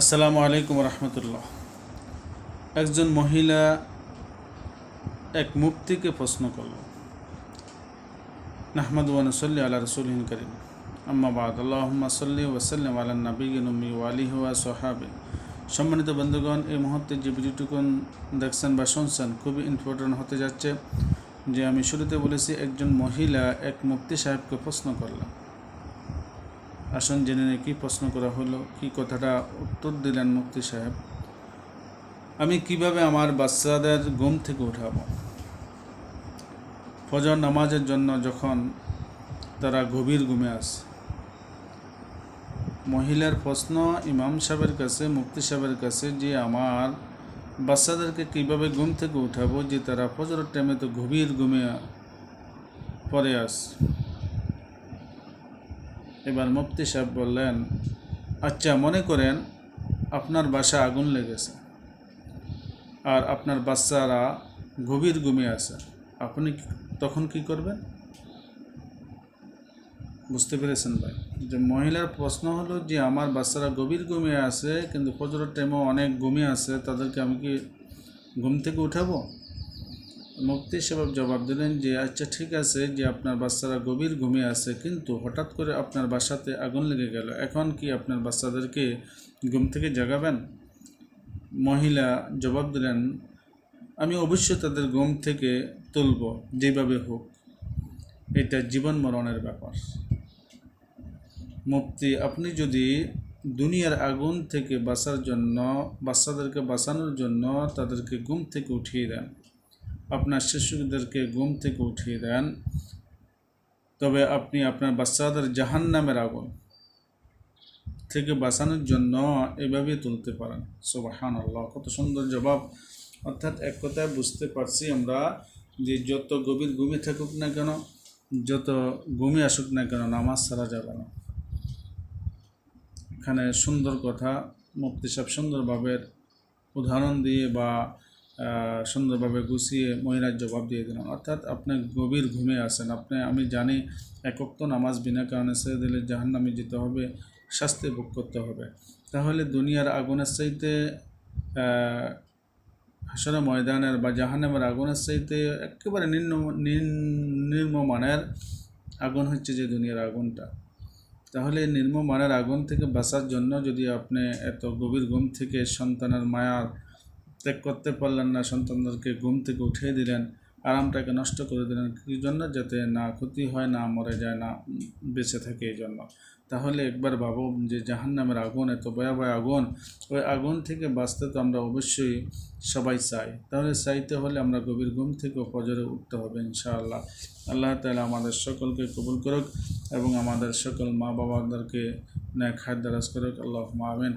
আসসালামু আলাইকুম রহমতুল্লাহ। একজন মহিলা এক মুক্তিকে প্রশ্ন করল, নাহমদ ওয়ানসল্লি আল্লাহ রসুলহিন করিম। আম্মা বাদ, আল্লাহম্মা সাল্লি ওয়াসাল্লাম আল্লাহ নবী নম্মি ওয়ালি হুয়া সোহাবে। সম্মানিত বন্ধুগণ, এই মুহূর্তে যে ভিডিওটুকুন দেখছেন বা শুনছেন, খুবই ইম্পর্টেন্ট হতে যাচ্ছে যে আমি শুরুতে বলেছি, একজন মহিলা এক মুক্তি সাহেবকে প্রশ্ন করলাম। আসন জেনে নিয়ে কী প্রশ্ন করা হলো, কি কথাটা উত্তর দিলেন মুক্তি সাহেব। আমি কীভাবে আমার বাচ্চাদের ঘুম থেকে উঠাবো? ফজর নামাজের জন্য যখন তারা গভীর ঘুমে আসে। মহিলার প্রশ্ন ইমাম সাহেবের কাছে, মুফতি সাহেবের কাছে যে আমার বাচ্চাদেরকে কীভাবে ঘুম থেকে উঠাবো যে তারা ফজরের টাইমে তো গভীর ঘুমে পরে আসে। এবার মুফতি সাহেব বললেন আচ্ছা মনে করেন আপনার বাসা আগুন লেগেছে আর আপনার বাচ্চারা গভীর ঘুমিয়ে আছে। আপনি তখন কি করবেন? বুঝতে পেরেছেন ভাই? যে মহিলার প্রশ্ন হলো যে, আমার বাচ্চারা গভীর ঘুমিয়ে আছে, কিন্তু ফজরের টাইমেও অনেক ঘুমিয়ে আছে, তাদেরকে আমি কি ঘুম থেকে উঠাবো? মুফতি সাহেব জবাব দিলেন যে আচ্ছা ঠিক আছে যে, আপনার বাচ্চারা গভীর ঘুমিয়ে আছে, কিন্তু হঠাৎ করে আপনার বাসাতে আগুন লেগে গেল। এখন কি আপনার বাচ্চাদেরকে ঘুম থেকে জাগাবেন? মহিলা জবাব দিলেন, আমি অবশ্যই তাদের ঘুম থেকে তুলব, যেভাবে হোক। এটা জীবন মরণের ব্যাপার। মুক্তি, আপনি যদি দুনিয়ার আগুন থেকে বাঁচার জন্য, বাচ্চাদেরকে বাঁচানোর জন্য তাদেরকে ঘুম থেকে উঠিয়ে দেন আপনার শিশুদেরকে ঘুম থেকে উঠিয়ে দেন। তবে আপনি আপনার বাচ্চাদের জাহান নামের আগুন থেকে বাঁচানোর জন্য এভাবে তুলতে পারেন। সোবাহান আল্লাহ কত সুন্দর জবাব। অর্থাৎ এক কথায় বুঝতে পারছি আমরা যে যত গভীর ঘুমে থাকুক না কেন, যত ঘুমে আসুক না কেন নামাজ ছাড়া যাবে না। এখানে সুন্দর কথা মুক্তি সাহেব সুন্দরভাবে উদাহরণ দিয়ে বা সুন্দরভাবে গুছিয়ে মহিলার জবাব দিয়ে দিলেন অর্থাৎ আপনি গভীর ঘুমে আছেন। আপনি, আমি জানি একক তো নামাজ বিনা কারণে ছেড়ে দিলে জাহান নামে যেতে হবে, শাস্তি ভোগ করতে হবে। তাহলে দুনিয়ার আগুনের চাইতে হাসরের ময়দানের বা জাহান্নামের আগুনের চাইতে একেবারে নিম্ন নিম্নমানের আগুন হচ্ছে যে দুনিয়ার আগুনটা। তাহলে নির্মমানের আগুন থেকে বাঁচার জন্য যদি আপনি এত গভীর ঘুম থেকে সন্তানের মায়ার ত্যাগ করতে পারলেন না, সন্তানদেরকে ঘুম থেকে উঠিয়ে দিলেন, আরামটাকে নষ্ট করে দিলেন। কী জন্য? যাতে না ক্ষতি হয়, না মরে যায়, না বেঁচে থাকে এই জন্য। তাহলে একবার ভাবো যে জাহান্নামের আগুন, এত ভয়াবহ আগুন, ওই আগুন থেকে বাঁচতে তো আমরা অবশ্যই সবাই চাই। তাহলে চাইতে হলে আমরা গভীর ঘুম থেকে ফজরে উঠতে হবে ইনশাআল্লাহ। আল্লাহ তালা আমাদের সকলকে কবুল করুক এবং আমাদের সকল মা বাবাদেরকে খাদ্য দারাজ করুক। আল্লাহ আমিন।